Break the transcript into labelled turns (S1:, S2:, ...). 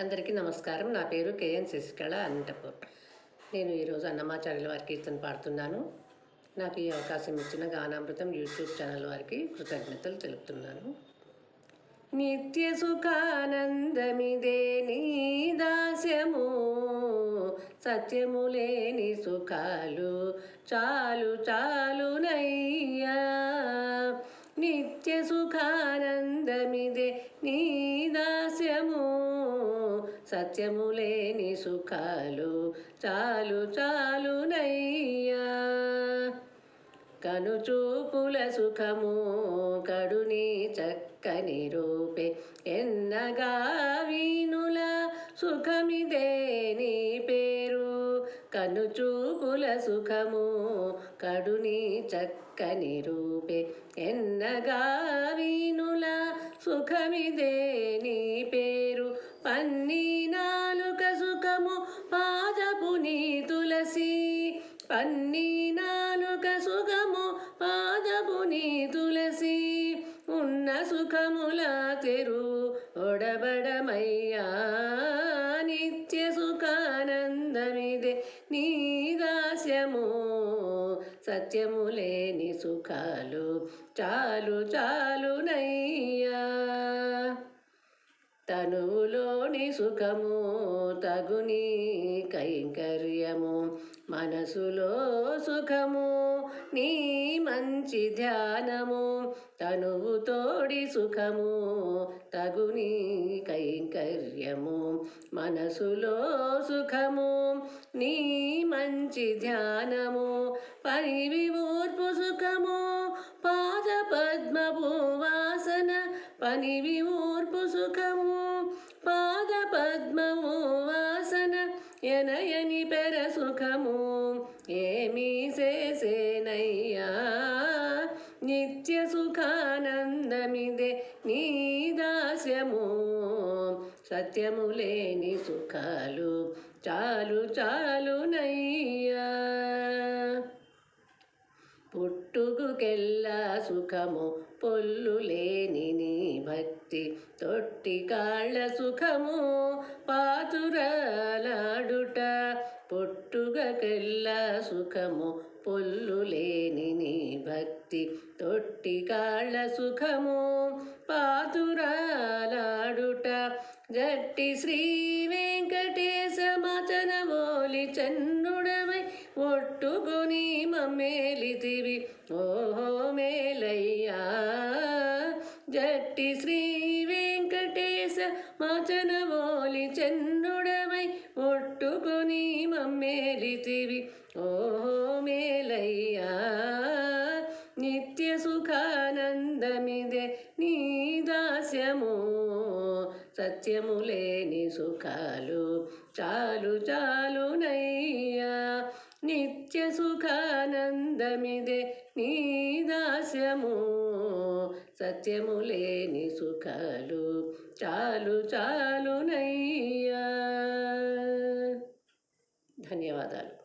S1: అందరికీ నమస్కారం. నా పేరు కేఎన్ శశికళ అనంతపూర్ నేను ఈరోజు అన్నమాచార్యుల వారి కీర్తన పాడుతున్నాను. నాకు ఈ అవకాశం ఇచ్చిన గానామృతం యూట్యూబ్ ఛానల్ వారికి కృతజ్ఞతలు తెలుపుతున్నాను. నిత్య సుఖానందమిదే నీ దాస్యము. సత్యము లేని సుఖాలు చాలు చాలునయ్యా నిత్య సుఖానందమిదే నీ సత్యము లేని సుఖాలు చాలు చాలునయ్యా కనుచూపుల సుఖము కడుని చక్కని రూపే ఎన్నగా వీనుల సుఖమిదే నీ పేరు. కనుచూపుల సుఖము కడుని చక్కని రూపే ఎన్నగా వీనుల సుఖమిదే నీ పన్నీనాలుక సుఖము పాదపు నీ తులసి. ఉన్న సుఖముల తెరు ఒడబడమయ్యా. నిత్య సుఖానందమిదే నీ దాస్యము. సత్యము లేని సుఖాలు చాలు చాలునయ్యా తనువులోని సుఖము తగుని కైంకర్యము. మనసులో సుఖము నీ మంచి ధ్యానము తనువు తోడి సుఖము తగుని కైంకర్యము. మనసులో సుఖము నీ మంచి ధ్యానము పరివి ఊర్పు సుఖము పాద పద్మభూవాసన పనివి ఊర్పు సుఖము. ఎనయని పెర సుఖము ఏమీ చేసేనయ్యా. నిత్య సుఖానందమిదే నీ దాస్యము. సత్యము లేని సుఖాలు చాలు చాలునయ్యా. పుట్టుకుకెల్లా సుఖము పొల్లు లేని నీ భక్తి. తొట్టి కాళ్ళ సుఖము పాతురాలాడుట. పుట్టుకకెల్లా సుఖము పొల్లు లేని నీ భక్తి. తొట్టి కాళ్ళ సుఖము పాతురాలాడుట. గట్టి శ్రీ వెంకటేశ మచన ఓలి చన్నుడమై ఒట్టుకొని మమ్మేలితివి ఓహో మేలయ్యా జట్టి శ్రీ వెంకటేశ మచన ఓలి చన్నుడవై ఒట్టుకొని మమ్మేలితివి. ఓహో మేలయ్యా నిత్య సుఖానందమిదే నీ దాస్యము. సత్యము లేని సుఖాలు చాలు చాలునయ్యా నిత్య సుఖానందమిదే నీ దాస్యము. సత్యము లేని సుఖాలు చాలు చాలునయ్యా ధన్యవాదాలు.